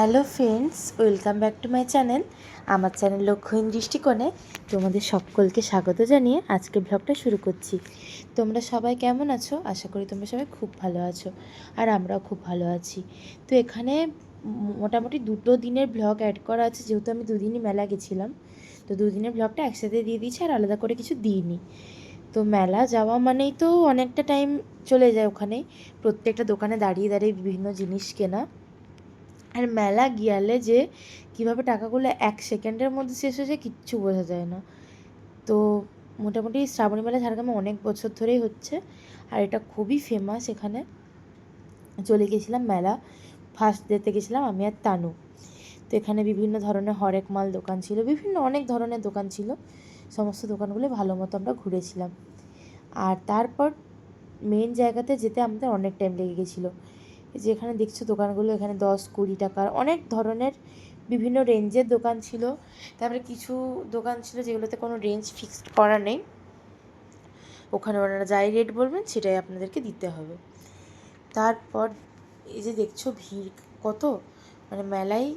Hello friends welcome back to my channel আমার channel লক্ষ্যহীন দৃষ্টিকোণে তোমাদের সকলকে স্বাগত জানিয়ে আজকে ব্লগটা শুরু করছি। তোমরা সবাই কেমন আছো? আশা করি তোমরা সবাই খুব ভালো আছো আর আমরাও খুব ভালো আছি। তো এখানে মোটামুটি দুটো দিনের ব্লগ অ্যাড করা আছে, যেহেতু আমি দুদিনই মেলা গেছিলাম। তো দুদিনের ব্লগটা একসাথে দিয়ে দিয়েছি আর আলাদা করে কিছু দিইনি। তো মেলা যাওয়া মানেই তো অনেকটা টাইম চলে যায় ওখানে। প্রত্যেকটা দোকানে দাঁড়িয়ে দাঁড়িয়ে বিভিন্ন জিনিস কেনা। আর মেলা গিয়ালে যে কীভাবে টাকাগুলো এক সেকেন্ডের মধ্যে শেষ হয়ে যায় কিচ্ছু বোঝা যায় না। তো মোটামুটি শ্রাবণী মেলা ঝাড়গ্রামে অনেক বছর ধরেই হচ্ছে আর এটা খুবই ফেমাস এখানে। চলে গেছিলাম মেলা ফার্স্ট ডেতে গেছিলাম আমি আর তানু। তো এখানে বিভিন্ন ধরনের হরেক মাল দোকান ছিল, বিভিন্ন অনেক ধরনের দোকান ছিল। সমস্ত দোকানগুলো ভালো মতো আমরা ঘুরেছিলাম। আর তারপর মেন জায়গাতে যেতে আমাদের অনেক টাইম লেগে গেছিল। যে এখানে দেখছ দোকানগুলো, এখানে দশ কুড়ি টাকার অনেক ধরনের বিভিন্ন রেঞ্জের দোকান ছিল। তারপরে কিছু দোকান ছিল যেগুলোতে কোনো রেঞ্জ ফিক্সড করা নেই। ওখানে ওনারা যাই রেট বলবেন সেটাই আপনাদেরকে দিতে হবে। তারপর এই যে দেখছ ভিড় কত? মানে মেলায়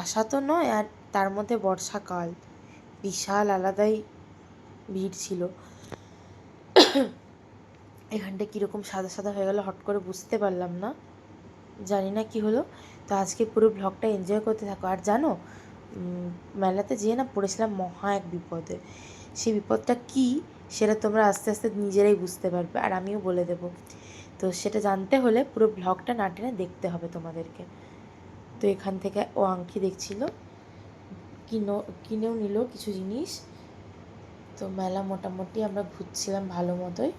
আসা তো নয় আর তার মধ্যে বর্ষাকাল। বিশাল আলাদাই ভিড় ছিল। এখানটা কীরকম সাদা সাদা হয়ে গেল হট করে বুঝতে পারলাম না। জানি না কি হলো। তো আজকে পুরো ব্লগটা এনজয় করতে থাকো। আর জানো মেলাতে যেয়ে না পড়েছিলাম মহা এক বিপদে। সেই বিপদটা কি, সেটা তোমরা আস্তে আস্তে নিজেরাই বুঝতে পারবে, আর আমিও বলে দেব। তো সেটা জানতে হলে পুরো ব্লগটা না টেনে দেখতে হবে তোমাদেরকে। তো এখান থেকে ও আংটি দেখছিল, কিনো, কিনেও নিল কিছু জিনিস। তো মেলা মোটামুটি আমরা ঘুরছিলাম ভালো মতোই।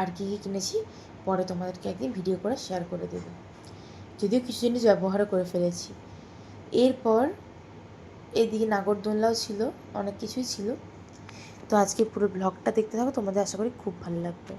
আর কী কী কিনেছি? পরে তোমাদেরকে একদিন ভিডিও করে শেয়ার করে দেব। যদিও কিছু জিনিস ব্যবহারও করে ফেলেছি। এরপর এদিকে নাগরদোলনাও ছিল, অনেক কিছুই ছিল। তো আজকে পুরো ব্লগটা দেখতে থাকো, তোমাদের আশা করি খুব ভালো লাগবে।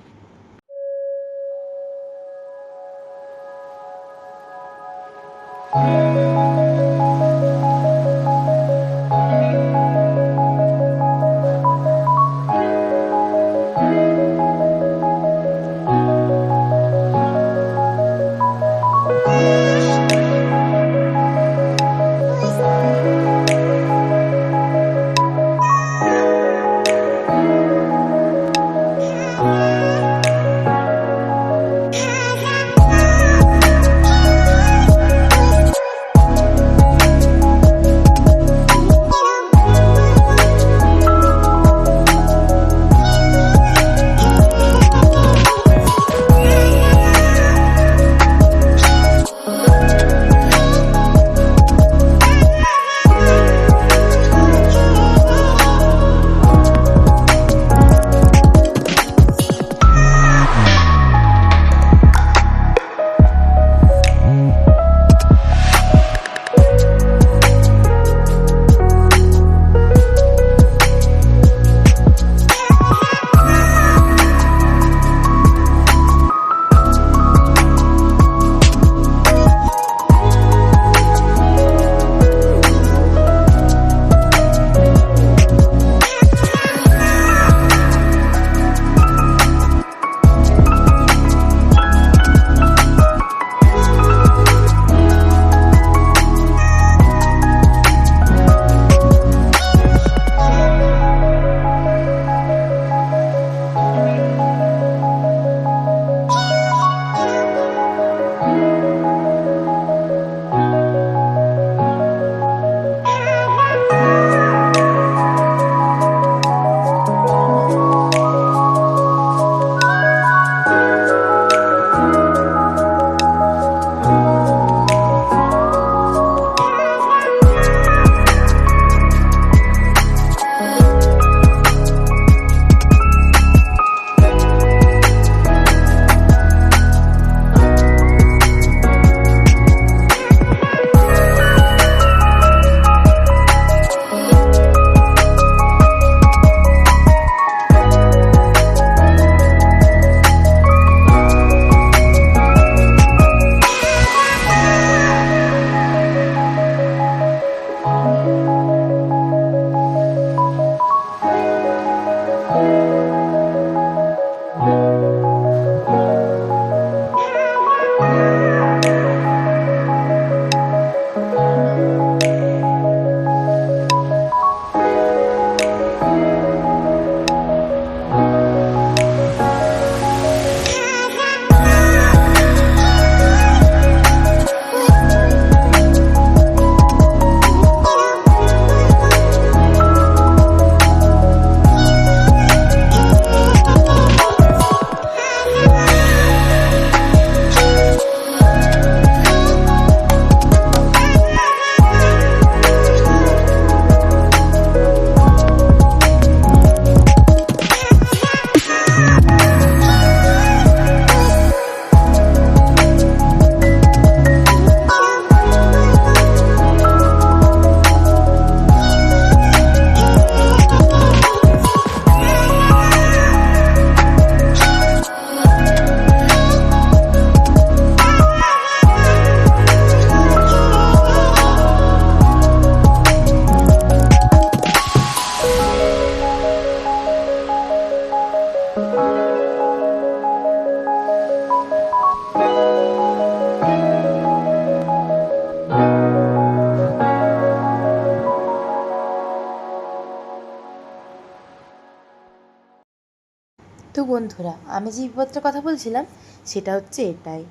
বন্ধুরা, আমি যে বিপদটার কথা বলছিলাম, সেটা হচ্ছে এটাই।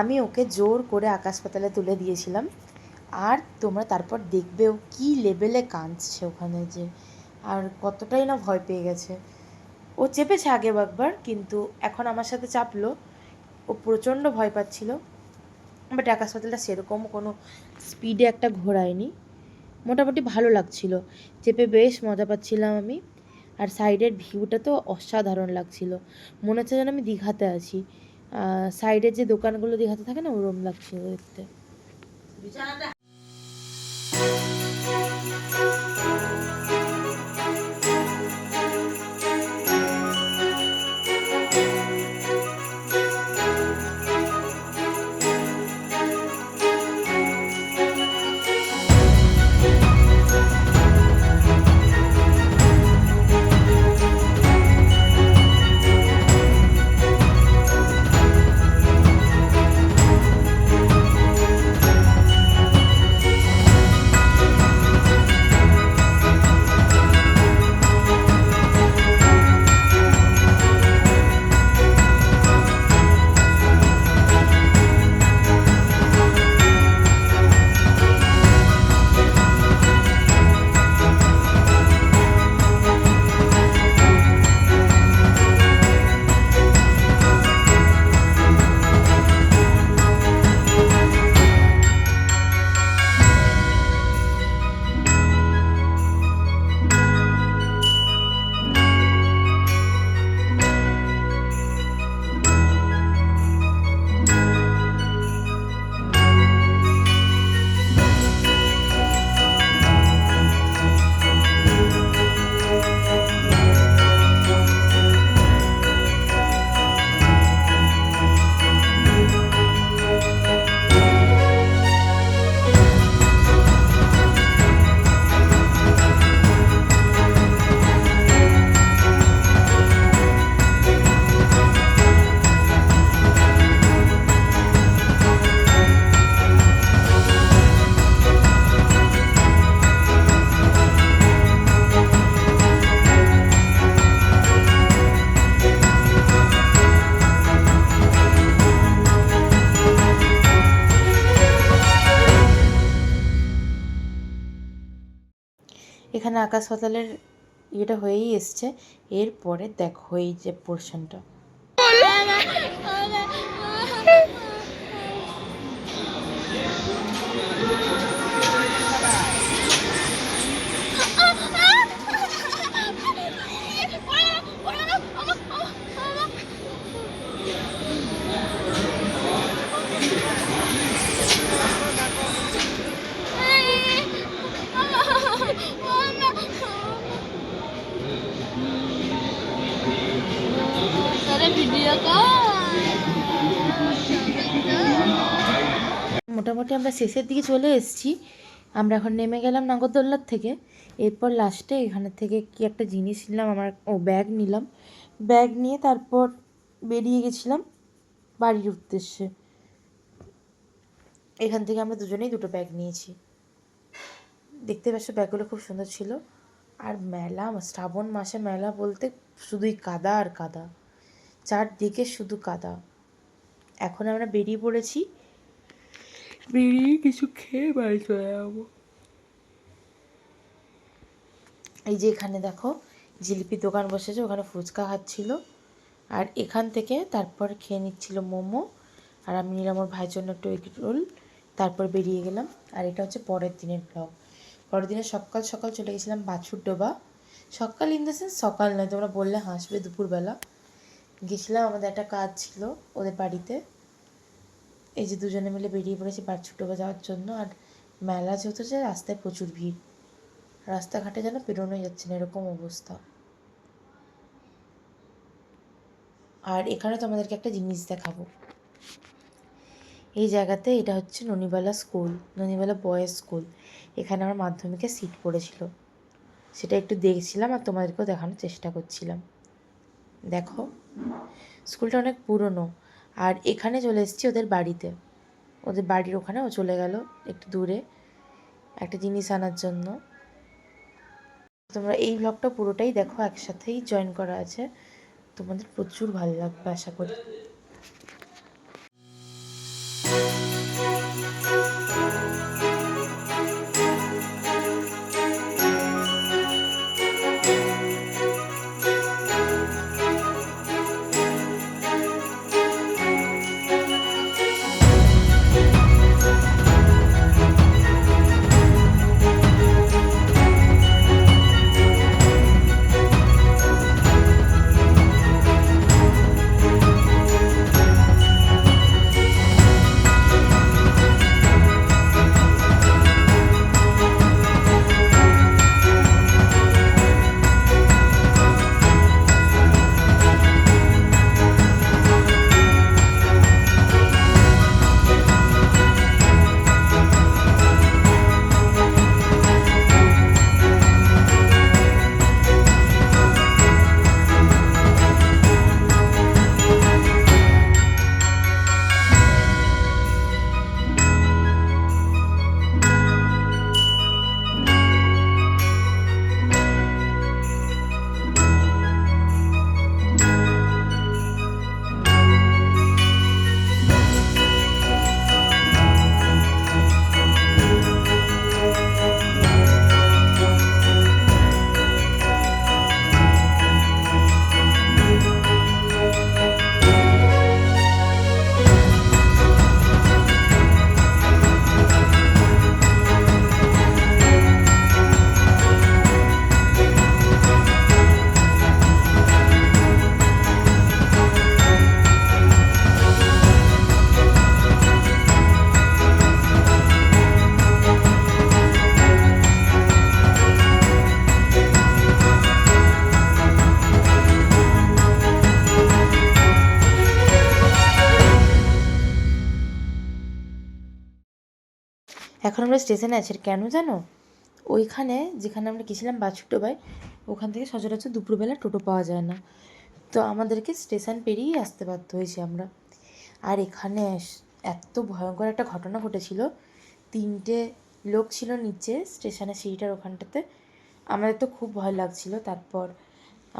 আমি ওকে জোর করে আকাশ পাতালে তুলে দিয়েছিলাম। আর তোমরা তারপর দেখবেও কী লেভেলে কাঁদছে ওখানে যে, আর কতটাই না ভয় পেয়ে গেছে। ও চেপেছে আগে একবার, কিন্তু এখন আমার সাথে চাপলো। ও প্রচণ্ড ভয় পাচ্ছিল। বাট আকাশ পাতালটা সেরকম কোনো স্পিডে একটা ঘোরায়নি। মোটামুটি ভালো লাগছিল। চেপে বেশ মজা পাচ্ছিলাম আমি। আর সাইডের ভিউটা তো অসাধারণ লাগছিল। মনে হচ্ছে যেন আমি দীঘাতে আছি। সাইডের যে দোকানগুলো দীঘাতে থাকে না, ওরম লাগছিল দেখতে। এখানে আকাশ পাতালের ইয়েটা হয়েই এসছে এরপরে দেখো এই যে পোর্শনটা মোটামুটি আমরা শেষের দিকে চলে এসেছি। আমরা এখন নেমে গেলাম নাগরদোল্লার থেকে। এরপর লাস্টে এখানে থেকে কি একটা জিনিস নিলাম, আমার ও ব্যাগ নিলাম। ব্যাগ নিয়ে তারপর বেরিয়ে গেছিলাম বাড়ির উদ্দেশ্যে। এখান থেকে আমরা দুজনেই দুটো ব্যাগ নিয়েছি। দেখতে পাচ্ছ ব্যাগগুলো খুব সুন্দর ছিল। আর মেলা, শ্রাবণ মাসে মেলা বলতে শুধুই কাদা আর কাদা। চারদিকে শুধু কাদা। এখন আমরা বেরিয়ে পড়েছি। বেরিয়ে কিছু খেয়ে বাড়ি চলে যাব। এই যে এখানে দেখো জিলিপির দোকান বসেছে ওখানে ফুচকা খাচ্ছিল। আর এখান থেকে তারপর খেয়ে নিচ্ছিল মোমো। আর আমি নিলাম আমার ভাইয়ের জন্য একটু এগ রোল। তারপর বেরিয়ে গেলাম। আর এটা হচ্ছে পরের দিনের ব্লগ পরের দিনে সকাল সকাল চলে গেছিলাম বাছুর ডোবা। সকাল ইন দ্য সেন্স সকাল নয় তোমরা বললে হাসবে দুপুরবেলা। গেছিলাম, আমাদের একটা কাজ ছিল ওদের বাড়িতে। এই যে দুজনে মিলে বেরিয়ে পড়েছি ডোবা যাওয়ার জন্য, আর মেলা যেহেতু যে রাস্তায় প্রচুর ভিড়, রাস্তাঘাটে যেন পেরোনোই যাচ্ছে না, এরকম অবস্থা। আর এখানে তোমাদেরকে একটা জিনিস দেখাবো। এই জায়গাতে এটা হচ্ছে Nonibala school, Nonibala boys school. এখানে আমার মাধ্যমিকে সিট পড়েছিল। সেটা একটু দেখছিলাম আর তোমাদেরকেও দেখানোর চেষ্টা করছিলাম। দেখো, স্কুলটা অনেক পুরনো। আর এখানে চলে এসেছি ওদের বাড়িতে। ওদের বাড়ির ওখানে ও চলে গেল একটু দূরে একটা জিনিস আনার জন্য। তোমরা এই ব্লগটা পুরোটাই দেখো, একসাথেই জয়েন করা আছে। তোমাদের প্রচুর ভালো লাগবে, আশা করি। এখন আমরা স্টেশনে আছি কেন জানো? ওইখানে যেখানে আমরা গেছিলাম বাছুরডোবায়, ওখান থেকে সচরাচর দুপুরবেলা টোটো পাওয়া যায় না। তো আমাদেরকে স্টেশন পেরিয়েই আসতে বাধ্য হয়েছি আমরা। আর এখানে এত ভয়ঙ্কর একটা ঘটনা ঘটেছিল। তিনটে লোক ছিল নিচে স্টেশনের সিঁড়িটার ওখানটাতে। আমাদের তো খুব ভয় লাগছিল। তারপর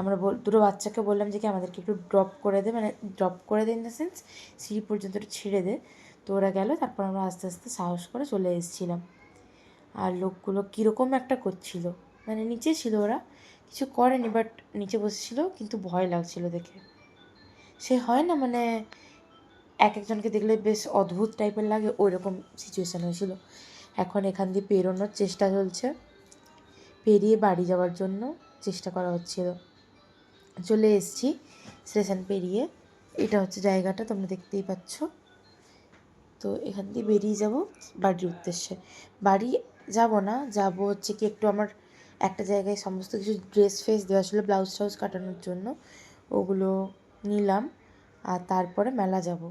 আমরা বল, দুটো বাচ্চাকে বললাম যে কি আমাদেরকে একটু ড্রপ করে দে মানে ড্রপ করে দে ইন দ্য সেন্স সিঁড়ি পর্যন্ত ছেড়ে দে। তো ওরা গেল, তারপর আমরা আস্তে আস্তে সাহস করে চলে এসেছিলাম। আর লোকগুলো কীরকম একটা করছিল মানে নিচে ছিল ওরা, কিছু করেনি বাট নিচে বসেছিল, কিন্তু ভয় লাগছিল দেখে। সে হয় না মানে এক একজনকে দেখলে বেশ অদ্ভুত টাইপের লাগে ওই রকম সিচুয়েশান হয়েছিল। এখন এখান দিয়ে পেরোনোর চেষ্টা চলছে, পেরিয়ে বাড়ি যাওয়ার জন্য চেষ্টা করা হচ্ছিল। চলে এসেছি স্টেশন পেরিয়ে। এটা হচ্ছে জায়গাটা, তোমরা দেখতেই পাচ্ছ। তো এখান দিয়ে বেরিয়ে যাব বাড়ির উদ্দেশ্যে। বাড়ি যাব না, যাব হচ্ছে কি একটু আমার একটা জায়গায় সমস্ত কিছু ড্রেস ফ্রেস দেওয়া ছিল ব্লাউজ টাউজ কাটানোর জন্য, ওগুলো নিলাম, আর তারপরে মেলা যাব।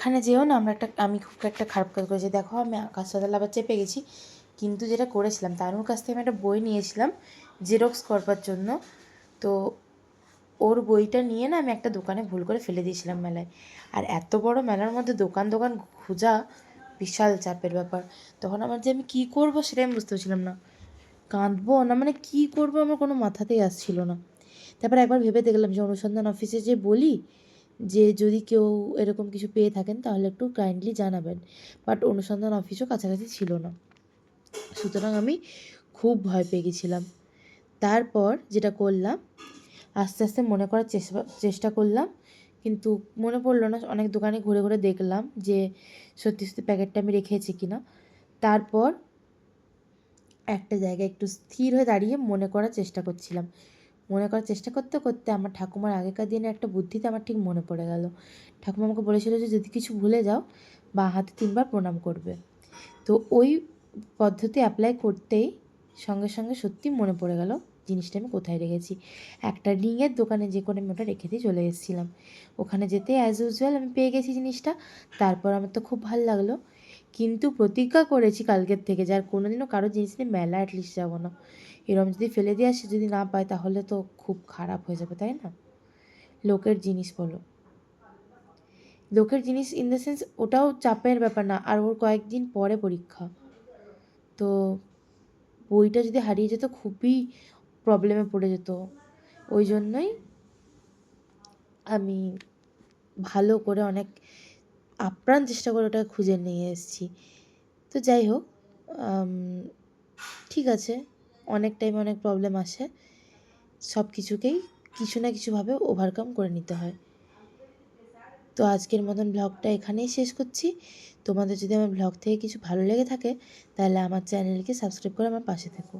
এখানে যেও না, আমরা একটা, আমি খুব একটা খারাপ কাজ করেছি। দেখো, আমি আকাশ আকাশতলা আবার চেপে গেছি। কিন্তু যেটা করেছিলাম, তানুর কাছ থেকে আমি একটা বই নিয়েছিলাম জেরক্স করবার জন্য। তো ওর বইটা নিয়ে না আমি একটা দোকানে ভুল করে ফেলে দিয়েছিলাম মেলায়। আর এত বড় মেলার মধ্যে দোকান দোকান খোঁজা বিশাল চাপের ব্যাপার। তখন আমার যে আমি কী করব সেটা আমি বুঝতে পারছিলাম না। কাঁদবো না মানে কী করব আমার কোনো মাথাতেই আসছিল না। তারপর একবার ভেবে দেখলাম যে অনুসন্ধান অফিসে যে বলি যে যদি কেউ এরকম কিছু পেয়ে থাকেন, তাহলে একটু কাইন্ডলি জানাবেন। বাট অনুসন্ধান অফিসও কাছাকাছি ছিল না। সুতরাং আমি খুব ভয় পেয়ে গেছিলাম। তারপর যেটা করলাম, আস্তে আস্তে মনে করার চেষ্টা চেষ্টা করলাম। কিন্তু মনে পড়ল না, অনেক দোকানে ঘুরে ঘুরে দেখলাম যে সত্যি সত্যি প্যাকেটটা আমি রেখেছি কি না তারপর একটা জায়গায় একটু স্থির হয়ে দাঁড়িয়ে মনে করার চেষ্টা করছিলাম। মনে করার চেষ্টা করতে করতে আমার ঠাকুমার আগেকার দিনে একটা বুদ্ধিতে আমার ঠিক মনে পড়ে গেল। ঠাকুমা আমাকে বলেছিল যে, যদি কিছু ভুলে যাও, বা হাতে তিনবার প্রণাম করবে। তো ওই পদ্ধতি অ্যাপ্লাই করতেই সঙ্গে সঙ্গে সত্যি মনে পড়ে গেল জিনিসটা আমি কোথায় রেখেছি। একটা রিংয়ের দোকানে যে করে আমি ওটা রেখে দিয়ে চলে এসেছিলাম। ওখানে যেতে অ্যাজ ইউজুয়াল আমি পেয়ে গেছি জিনিসটা। তারপর আমার তো খুব ভালো লাগল। কিন্তু প্রতিজ্ঞা করেছি কালকের থেকে যার কোনো দিনও কারও জিনিস নিয়ে মেলা অ্যাটলিস্ট যাব না। এরম যদি ফেলে দিয়ে আসি, যদি না পায়, তাহলে তো খুব খারাপ হয়ে যাবে, তাই না? লোকের জিনিস বলো। লোকের জিনিস ইন দ্য সেন্স ওটাও চাপের ব্যাপার না, আর ওর কয়েকদিন পরে পরীক্ষা। তো বইটা যদি হারিয়ে যেত, খুবই প্রবলেমে পড়ে যেত। ওই জন্যই আমি ভালো করে অনেক আপ্রাণ চেষ্টা করে ওটাকে খুঁজে নিয়ে এসেছি। তো যাই হোক ঠিক আছে, অনেক টাইম অনেক প্রবলেম আসে। সব কিছুকেই কিছু না কিছুভাবে ওভারকাম করে নিতে হয়। তো আজকের মতন ব্লগটা এখানেই শেষ করছি। তোমাদের যদি আমার ব্লগ থেকে কিছু ভালো লেগে থাকে, তাহলে আমার চ্যানেলকে সাবস্ক্রাইব করে আমার পাশে থেকো।